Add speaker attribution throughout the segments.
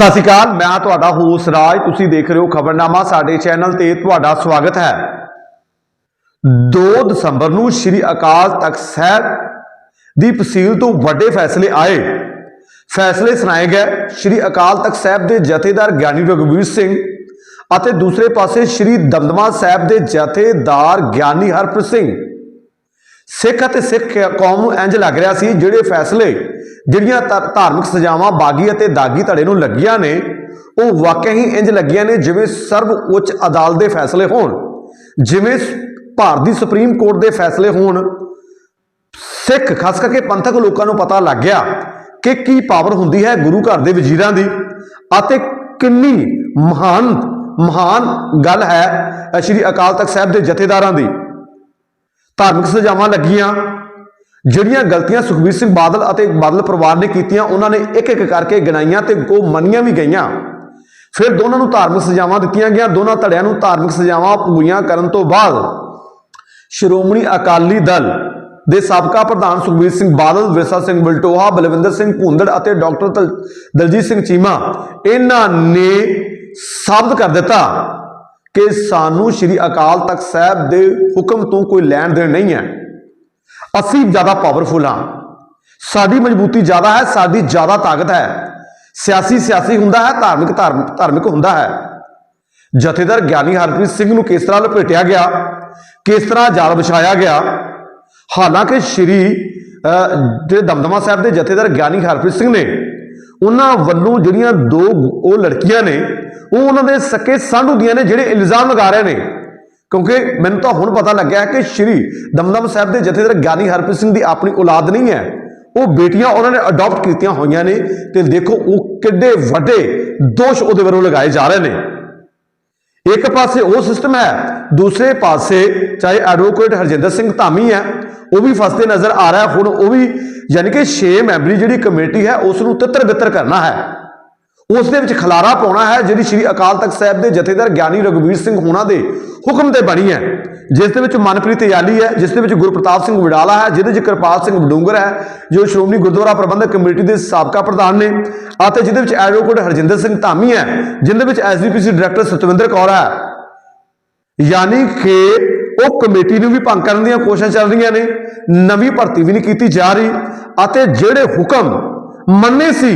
Speaker 1: ਸਤਿ ਸ਼੍ਰੀ ਅਕਾਲ, ਮੈਂ ਤੁਹਾਡਾ ਹੋਸ ਰਾਜ, ਤੁਸੀਂ ਦੇਖ ਰਹੇ ਹੋ ਖਬਰਨਾਮਾ, ਸਾਡੇ ਚੈਨਲ ਤੇ ਤੁਹਾਡਾ ਸਵਾਗਤ ਹੈ। 2 ਦਸੰਬਰ ਨੂੰ ਸ੍ਰੀ ਅਕਾਲ ਤਖਤ ਸਾਹਿਬ ਦੀ ਤਹਿਸੀਲ ਤੋਂ ਵੱਡੇ ਫੈਸਲੇ ਆਏ। ਫੈਸਲੇ ਸੁਣਾਏ ਗਏ ਸ੍ਰੀ ਅਕਾਲ ਤਖਤ ਸਾਹਿਬ ਦੇ ਜਥੇਦਾਰ ਗਿਆਨੀ ਰਘਵੀਰ ਸਿੰਘ ਅਤੇ ਦੂਸਰੇ ਪਾਸੇ ਸ੍ਰੀ ਦਮਦਮਾ ਸਾਹਿਬ ਦੇ ਜਥੇਦਾਰ ਗਿਆਨੀ ਹਰਪ੍ਰੀਤ ਸਿੰਘ। ਸਿੱਖ ਅਤੇ ਸਿੱਖ ਕੌਮ ਨੂੰ ਇੰਜ ਲੱਗ ਰਿਹਾ ਸੀ ਜਿਹੜੇ ਫੈਸਲੇ ਜਿਹੜੀਆਂ ਧਾ- ਧਾਰਮਿਕ ਸਜ਼ਾਵਾਂ ਬਾਗੀ ਅਤੇ ਦਾਗੀ ਧੜੇ ਨੂੰ ਲੱਗੀਆਂ ਨੇ, ਉਹ ਵਾਕਿਆ ਹੀ ਇੰਜ ਲੱਗੀਆਂ ਨੇ ਜਿਵੇਂ ਸਰਵ ਉੱਚ ਅਦਾਲਤ ਦੇ ਫੈਸਲੇ ਹੋਣ, ਜਿਵੇਂ ਸ- ਭਾਰਤ ਦੀ ਸੁਪਰੀਮ ਕੋਰਟ ਦੇ ਫੈਸਲੇ ਹੋਣ। ਸਿੱਖ, ਖਾਸ ਕਰਕੇ ਪੰਥਕ ਲੋਕਾਂ ਨੂੰ ਪਤਾ ਲੱਗ ਗਿਆ ਕਿ ਕੀ ਪਾਵਰ ਹੁੰਦੀ ਹੈ ਗੁਰੂ ਘਰ ਦੇ ਵਜ਼ੀਰਾਂ ਦੀ ਅਤੇ ਕਿੰਨੀ ਮਹਾਨ ਮਹਾਨ ਗੱਲ ਹੈ ਸ਼੍ਰੀ ਅਕਾਲ ਤਖਤ ਸਾਹਿਬ ਦੇ ਜਥੇਦਾਰਾਂ ਦੀ। ਧਾਰਮਿਕ ਸਜ਼ਾਵਾਂ ਲੱਗੀਆਂ। ਜਿਹੜੀਆਂ ਗਲਤੀਆਂ ਸੁਖਬੀਰ ਸਿੰਘ ਬਾਦਲ ਅਤੇ ਬਾਦਲ ਪਰਿਵਾਰ ਨੇ ਕੀਤੀਆਂ, ਉਹਨਾਂ ਨੇ ਇੱਕ ਇੱਕ ਕਰਕੇ ਗਿਣਾਈਆਂ ਤੇ ਉਹ ਮੰਨੀਆਂ ਵੀ ਗਈਆਂ। ਫਿਰ ਦੋਨਾਂ ਨੂੰ ਧਾਰਮਿਕ ਸਜ਼ਾਵਾਂ ਦਿੱਤੀਆਂ ਗਈਆਂ। ਦੋਨਾਂ ਧੜਿਆਂ ਨੂੰ ਧਾਰਮਿਕ ਸਜ਼ਾਵਾਂ ਪੂਰੀਆਂ ਕਰਨ ਤੋਂ ਬਾਅਦ ਸ਼੍ਰੋਮਣੀ ਅਕਾਲੀ ਦਲ ਦੇ ਸਾਬਕਾ ਪ੍ਰਧਾਨ ਸੁਖਬੀਰ ਸਿੰਘ ਬਾਦਲ, ਵਿਰਸਾ ਸਿੰਘ ਬਲਟੋਹਾ, ਬਲਵਿੰਦਰ ਸਿੰਘ ਭੁੰਦੜ ਅਤੇ ਡਾਕਟਰ ਦਲ- ਦਲਜੀਤ ਸਿੰਘ ਚੀਮਾ, ਇਹਨਾਂ ਨੇ ਸਾਬਤ ਕਰ ਦਿੱਤਾ। ਕਿ ਸਾਨੂੰ ਸ਼੍ਰੀ ਅਕਾਲ ਤਖਤ ਸਾਹਿਬ ਦੇ ਹੁਕਮ ਤੋਂ ਕੋਈ ਲੈਣ ਦੇਣ ਨਹੀਂ ਹੈ। ਅਸੀਂ ਜ਼ਿਆਦਾ ਪਾਵਰਫੁਲ ਹਾਂ। ਸਾਡੀ ਮਜ਼ਬੂਤੀ ਜ਼ਿਆਦਾ ਹੈ, ਸਾਡੀ ਜ਼ਿਆਦਾ ਤਾਕਤ ਹੈ। ਸਿਆਸੀ ਸਿਆਸੀ ਹੁੰਦਾ ਹੈ, ਧਾਰਮਿਕ ਧਾਰਮ- ਧਾਰਮਿਕ ਹੁੰਦਾ ਹੈ। ਜਥੇਦਾਰ ਗਿਆਨੀ ਹਰਪ੍ਰੀਤ ਸਿੰਘ ਨੂੰ ਕਿਸ ਤਰ੍ਹਾਂ ਲਪੇਟਿਆ ਗਿਆ? ਕਿਸ ਤਰ੍ਹਾਂ ਜਾਲ ਵਿਛਾਇਆ ਗਿਆ? ਹਾਲਾਂਕਿ ਸ਼੍ਰੀ ਜਿਹੜੇ ਦਮਦਮਾ ਸਾਹਿਬ ਦੇ ਜਥੇਦਾਰ ਗਿਆਨੀ ਹਰਪ੍ਰੀਤ ਸਿੰਘ ਨੇ ਉਹਨਾਂ ਵੱਲੋਂ ਜਿਹੜੀਆਂ ਦੋ ਉਹ ਲੜਕੀਆਂ ਨੇ, ਉਹ ਉਹਨਾਂ ਦੇ ਸਕੇ ਸੰਢ ਹੁੰਦੀਆਂ ਨੇ ਜਿਹੜੇ ਇਲਜ਼ਾਮ ਲਗਾ ਰਹੇ ਨੇ। ਕਿਉਂਕਿ ਮੈਨੂੰ ਤਾਂ ਹੁਣ ਪਤਾ ਲੱਗਿਆ ਕਿ ਸ਼੍ਰੀ ਦਮਦਮ ਸਾਹਿਬ ਦੇ ਜਥੇਦਾਰ ਗਿਆਨੀ ਹਰਪ੍ਰੀਤ ਸਿੰਘ ਦੀ ਆਪਣੀ ਔਲਾਦ ਨਹੀਂ ਹੈ। ਉਹ ਬੇਟੀਆਂ ਉਹਨਾਂ ਨੇ ਅਡਾਪਟ ਕੀਤੀਆਂ ਹੋਈਆਂ ਨੇ ਤੇ ਦੇਖੋ ਉਹ ਕਿੱਡੇ ਵੱਡੇ ਦੋਸ਼ ਉਹਦੇ ਵੱਲੋਂ ਲਗਾਏ ਜਾ ਰਹੇ ਨੇ। ਇੱਕ ਪਾਸੇ ਉਹ ਸਿਸਟਮ ਹੈ, ਦੂਸਰੇ ਪਾਸੇ ਚਾਹੇ ਐਡਵੋਕੇਟ ਹਰਜਿੰਦਰ ਸਿੰਘ ਧਾਮੀ ਹੈ, ਉਹ ਵੀ ਫਸਦੇ ਨਜ਼ਰ ਆ ਰਿਹਾ, ਹੁਣ ਉਹ ਵੀ ਯਾਨੀ ਕਿ 6 ਮੈਂਬਰੀ ਜਿਹੜੀ ਕਮੇਟੀ ਹੈ, ਉਸ ਨੂੰ ਤਿੱਤਰ ਬਿੱਤਰ ਕਰਨਾ ਹੈ। ਉਸ ਦੇ ਵਿੱਚ ਖਲਾਰਾ ਪਾਉਣਾ ਹੈ, ਜਿਹੜੀ ਸ੍ਰੀ ਅਕਾਲ ਤਖਤ ਸਾਹਿਬ ਦੇ ਜਥੇਦਾਰ ਗਿਆਨੀ ਰਘਵੀਰ ਸਿੰਘ ਹੋਣਾ ਦੇ ਹੁਕਮ ਤੇ ਬਣੀ ਹੈ। ਜਿਸ ਦੇ ਵਿੱਚ ਮਨਪ੍ਰੀਤ ਯਾਲੀ ਹੈ, ਜਿਸ ਦੇ ਵਿੱਚ ਗੁਰਪ੍ਰਤਾਪ ਸਿੰਘ ਵਡਾਲਾ ਹੈ, ਜਿਹਦੇ ਵਿੱਚ ਕਿਰਪਾਲ ਸਿੰਘ ਬਡੂੰਗਰ ਹੈ, ਜੋ ਸ਼੍ਰੋਮਣੀ ਗੁਰਦੁਆਰਾ ਪ੍ਰਬੰਧਕ ਕਮੇਟੀ ਦੇ ਸਾਬਕਾ ਪ੍ਰਧਾਨ ਨੇ, ਅਤੇ ਜਿਹਦੇ ਵਿੱਚ ਐਡਵੋਕੇਟ ਹਰਜਿੰਦਰ ਸਿੰਘ ਧਾਮੀ ਹੈ ਜਿਹਦੇ ਵਿੱਚ ਐਸਜੀਪੀਸੀ ਡਾਇਰੈਕਟਰ ਸਤਵਿੰਦਰ ਕੌਰ ਹੈ। ਯਾਨੀ ਕਿ ਉਹ ਕਮੇਟੀ ਨੂੰ ਵੀ ਭੰਗ ਕਰਨ ਦੀਆਂ ਕੋਸ਼ਿਸ਼ਾਂ ਚੱਲ ਰਹੀਆਂ ਨੇ ਨਵੀਂ ਭਰਤੀ ਵੀ ਨਹੀਂ ਕੀਤੀ ਜਾ ਰਹੀ ਅਤੇ ਜਿਹੜੇ ਹੁਕਮ ਮੰਨੇ ਸੀ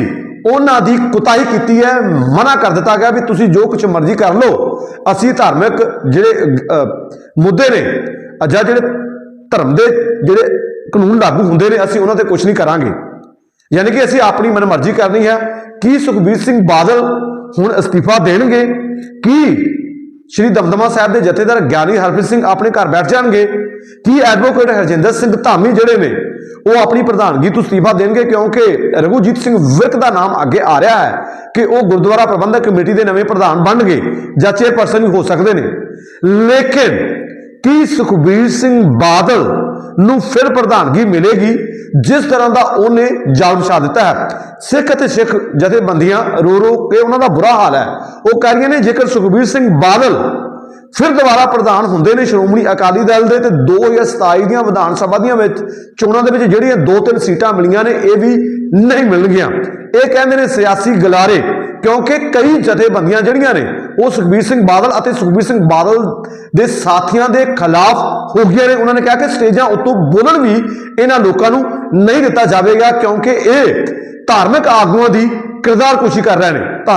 Speaker 1: ਉਹਨਾਂ ਦੀ ਕੁਤਾਹੀ ਕੀਤੀ ਹੈ ਮਨਾ ਕਰ ਦਿੱਤਾ ਗਿਆ ਵੀ ਤੁਸੀਂ ਜੋ ਕੁਝ ਮਰਜ਼ੀ ਕਰ ਲਓ। ਅਸੀਂ ਧਾਰਮਿਕ ਜਿਹੜੇ ਮੁੱਦੇ ਨੇ ਅ, ਜਾਂ ਜਿਹੜੇ ਧਰਮ ਦੇ ਜਿਹੜੇ ਕਾਨੂੰਨ ਲਾਗੂ ਹੁੰਦੇ ਨੇ ਅਸੀਂ ਉਹਨਾਂ ਤੇ ਕੁਝ ਨਹੀਂ ਕਰਾਂਗੇ। ਯਾਨੀ ਕਿ ਅਸੀਂ ਆਪਣੀ ਮਨਮਰਜ਼ੀ ਕਰਨੀ ਹੈ। ਕੀ ਸੁਖਬੀਰ ਸਿੰਘ ਬਾਦਲ ਹੁਣ ਅਸਤੀਫਾ ਦੇਣਗੇ? ਕੀ ਸ਼੍ਰੀ ਦਮਦਮਾ ਸਾਹਿਬ ਦੇ ਜਥੇਦਾਰ ਗਿਆਨੀ ਹਰਪ੍ਰੀਤ ਸਿੰਘ ਆਪਣੇ ਘਰ ਬੈਠ ਜਾਣਗੇ। ਕੀ ਐਡਵੋਕੇਟ ਹਰਜਿੰਦਰ ਸਿੰਘ ਧਾਮੀ ਜਿਹੜੇ ਨੇ, ਉਹ ਆਪਣੀ ਪ੍ਰਧਾਨਗੀ ਤੋਂ ਅਸਤੀਫਾ ਦੇਣਗੇ ਕਿਉਂਕਿ ਰਘੂਜੀਤ ਸਿੰਘ ਵਿਰਕ ਦਾ ਨਾਮ ਅੱਗੇ ਆ ਰਿਹਾ ਹੈ ਕਿ ਉਹ ਗੁਰਦੁਆਰਾ ਪ੍ਰਬੰਧਕ ਕਮੇਟੀ ਦੇ ਨਵੇਂ ਪ੍ਰਧਾਨ ਬਣਨਗੇ, ਜਾਂ ਚੇਅਰਪਰਸਨ ਵੀ ਹੋ ਸਕਦੇ ਨੇ। ਲੇਕਿਨ ਕੀ ਸੁਖਬੀਰ ਸਿੰਘ ਬਾਦਲ ਨੂੰ ਫਿਰ ਪ੍ਰਧਾਨਗੀ ਮਿਲੇਗੀ, ਜਿਸ ਤਰ੍ਹਾਂ ਦਾ ਉਹਨੇ ਜਾਲ ਵਿਛਾ ਦਿੱਤਾ ਹੈ। ਸਿੱਖ ਅਤੇ ਸਿੱਖ ਜਥੇਬੰਦੀਆਂ ਰੋ ਰੋ ਕੇ ਉਹਨਾਂ ਦਾ ਬੁਰਾ ਹਾਲ ਹੈ। ਉਹ ਕਹਿ ਰਹੀਆਂ ਨੇ, ਜੇਕਰ ਸੁਖਬੀਰ ਸਿੰਘ ਬਾਦਲ ਫਿਰ ਦੁਬਾਰਾ ਪ੍ਰਧਾਨ ਹੁੰਦੇ ਨੇ ਸ਼੍ਰੋਮਣੀ ਅਕਾਲੀ ਦਲ ਦੇ, ਤੇ 2027 ਦੀਆਂ ਵਿਧਾਨ ਸਭਾ ਦੀਆਂ ਵਿੱਚ ਚੋਣਾਂ ਦੇ ਵਿੱਚ ਜਿਹੜੀਆਂ ਦੋ ਤਿੰਨ ਸੀਟਾਂ ਮਿਲੀਆਂ ਨੇ, ਇਹ ਵੀ ਨਹੀਂ ਮਿਲਣਗੀਆਂ। ਇਹ ਕਹਿੰਦੇ ਨੇ ਸਿਆਸੀ ਗਲਾਰੇ ਕਿਉਂਕਿ ਕਈ ਜਥੇਬੰਦੀਆਂ ਜਿਹੜੀਆਂ ਨੇ, ਉਹ ਸੁਖਬੀਰ ਸਿੰਘ ਬਾਦਲ ਅਤੇ ਸੁਖਬੀਰ ਸਿੰਘ ਬਾਦਲ ਦੇ ਸਾਥੀਆਂ ਦੇ ਖਿਲਾਫ ਹੋ ਗਈਆਂ ਨੇ। ਉਹਨਾਂ ਨੇ ਕਿਹਾ ਕਿ ਸਟੇਜਾਂ ਉੱਤੋਂ ਬੋਲਣ ਵੀ ਇਹਨਾਂ ਲੋਕਾਂ ਨੂੰ ਨਹੀਂ ਦਿੱਤਾ ਜਾਵੇਗਾ ਕਿਉਂਕਿ ਇਹ ਧਾਰਮਿਕ ਆਗੂਆਂ ਦੀ ਕਿਰਦਾਰ ਕੁਸ਼ੀ ਕਰ ਰਹੇ ਨੇ।